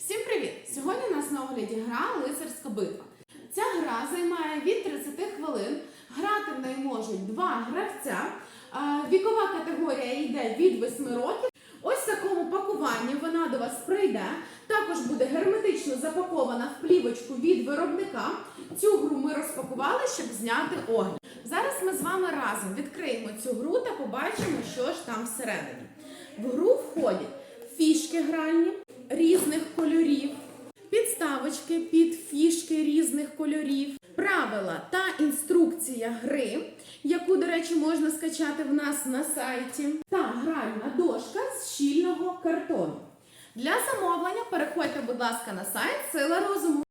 Всім привіт! Сьогодні у нас на огляді гра Лицарська битва. Ця гра займає від 30 хвилин. Грати в неї можуть два гравця. Вікова категорія йде від 8 років. Ось в такому пакуванні вона до вас прийде. Також буде герметично запакована в плівочку від виробника. Цю гру ми розпакували, щоб зняти огляд. Зараз ми з вами разом відкриємо цю гру та побачимо, що ж там всередині. В гру входять фішки гральні різних кольорів, підставочки під фішки різних кольорів, правила та інструкція гри, яку, до речі, можна скачати в нас на сайті, та гральна дошка з щільного картону. Для замовлення переходьте, будь ласка, на сайт Сила розуму.